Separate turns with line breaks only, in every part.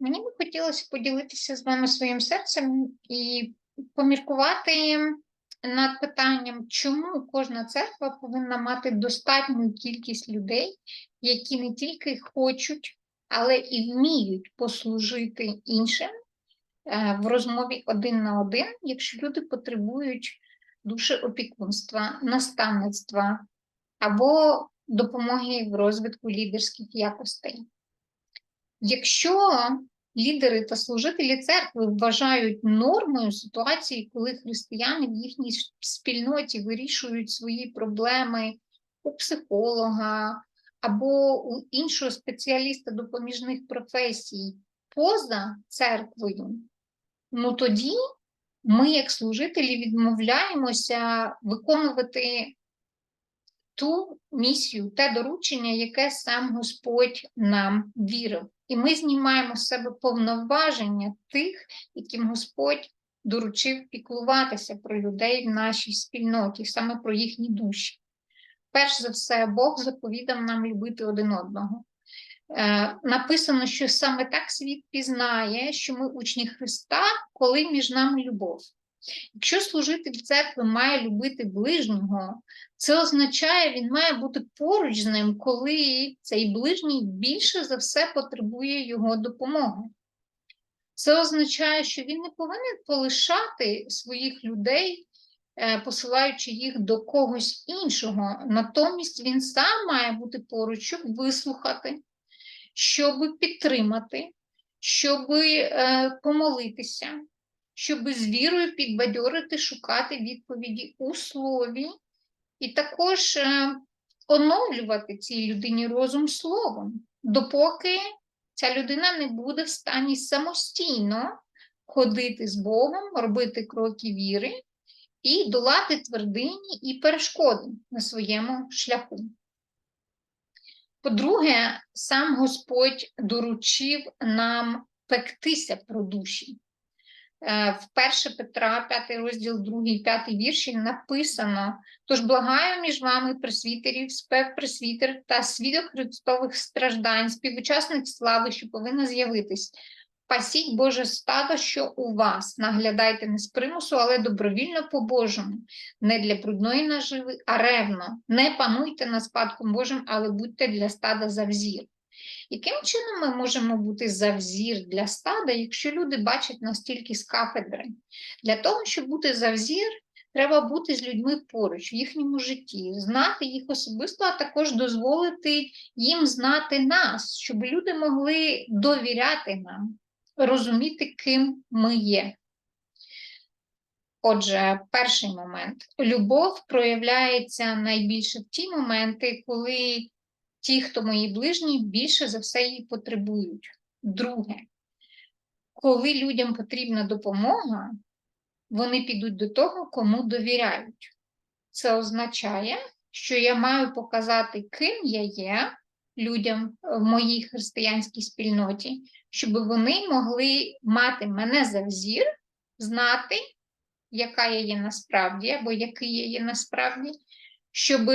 Мені би хотілося поділитися з вами своїм серцем і поміркувати над питанням, чому кожна церква повинна мати достатню кількість людей, які не тільки хочуть, але і вміють послужити іншим е, в розмові один на один, якщо люди потребують душеопікунства, наставництва або допомоги в розвитку лідерських якостей. Якщо лідери та служителі церкви вважають нормою ситуації, коли християни в їхній спільноті вирішують свої проблеми у психолога або у іншого спеціаліста допоміжних професій поза церквою, ну тоді ми, як служителі, відмовляємося виконувати ту місію, те доручення, яке сам Господь нам вірив. І ми знімаємо з себе повноваження тих, яким Господь доручив піклуватися про людей в нашій спільноті, саме про їхні душі. Перш за все, Бог заповідав нам любити один одного. Е, написано, що саме так світ пізнає, що ми учні Христа, коли між нами любов. Якщо служитель церкви має любити ближнього, це означає, він має бути поруч з ним, коли цей ближній більше за все потребує його допомоги. Це означає, що він не повинен полишати своїх людей, е, посилаючи їх до когось іншого. Натомість він сам має бути поруч, щоб вислухати, щоб підтримати, щоб е, помолитися щоб з вірою підбадьорити, шукати відповіді у слові, і також е, оновлювати цій людині розум словом, допоки ця людина не буде в стані самостійно ходити з Богом, робити кроки віри і долати твердині і перешкоди на своєму шляху. По-друге, сам Господь доручив нам пектися про душі. Е, в 1 Петра, 5 розділ, 2, 5 вірші написано: Тож благаю між вами пресвітерів, спевпресвітер та свідок Христових страждань, співучасник слави, що повинна з'явитись. Пасіть Боже стадо, що у вас, наглядайте не з примусу, але добровільно по-божому, не для брудної наживи, а ревно. Не пануйте над спадком Божим, але будьте для стада завзір. Яким чином ми можемо бути завзір для стада, якщо люди бачать нас тільки з кафедри? Для того, щоб бути завзір, треба бути з людьми поруч в їхньому житті, знати їх особисто, а також дозволити їм знати нас, щоб люди могли довіряти нам, розуміти, ким ми є. Отже, перший момент. Любов проявляється найбільше в ті моменти, коли ті, хто мої ближні, більше за все її потребують. Друге, коли людям потрібна допомога, вони підуть до того, кому довіряють. Це означає, що я маю показати, ким я є людям в моїй християнській спільноті, щоб вони могли мати мене за взір, знати, яка я є насправді, або який я є насправді, щоб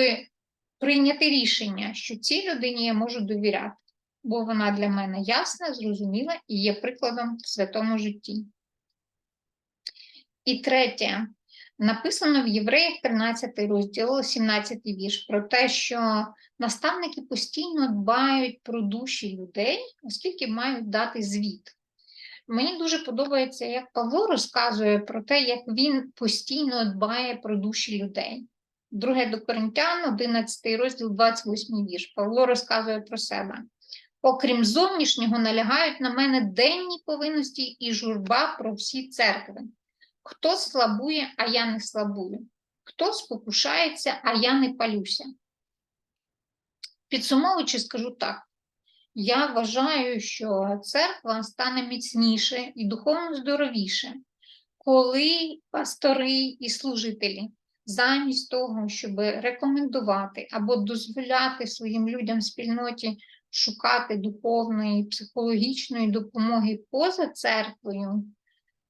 прийняти рішення, що цій людині я можу довіряти, бо вона для мене ясна, зрозуміла і є прикладом в святому житті. І третє, написано в Євреях 13 розділ, 17 вірш, про те, що наставники постійно дбають про душі людей, оскільки мають дати звіт. Мені дуже подобається, як Павло розказує про те, як він постійно дбає про душі людей. Друге до Коринтян, 11 розділ, 28 вірш. Павло розказує про себе. Окрім зовнішнього, налягають на мене денні повинності і журба про всі церкви. Хто слабує, а я не слабую, хто спокушається, а я не палюся. Підсумовуючи, скажу так: я вважаю, що церква стане міцніше і духовно здоровіше, коли пастори і служителі замість того, щоб рекомендувати або дозволяти своїм людям в спільноті шукати духовної, психологічної допомоги поза церквою,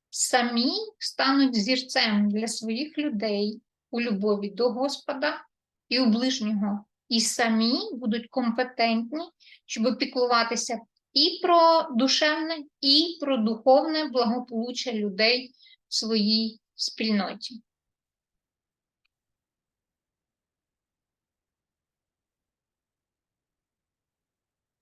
самі стануть зірцем для своїх людей у любові до Господа і у ближнього, і самі будуть компетентні, щоб піклуватися і про душевне, і про духовне благополуччя людей в своїй спільноті.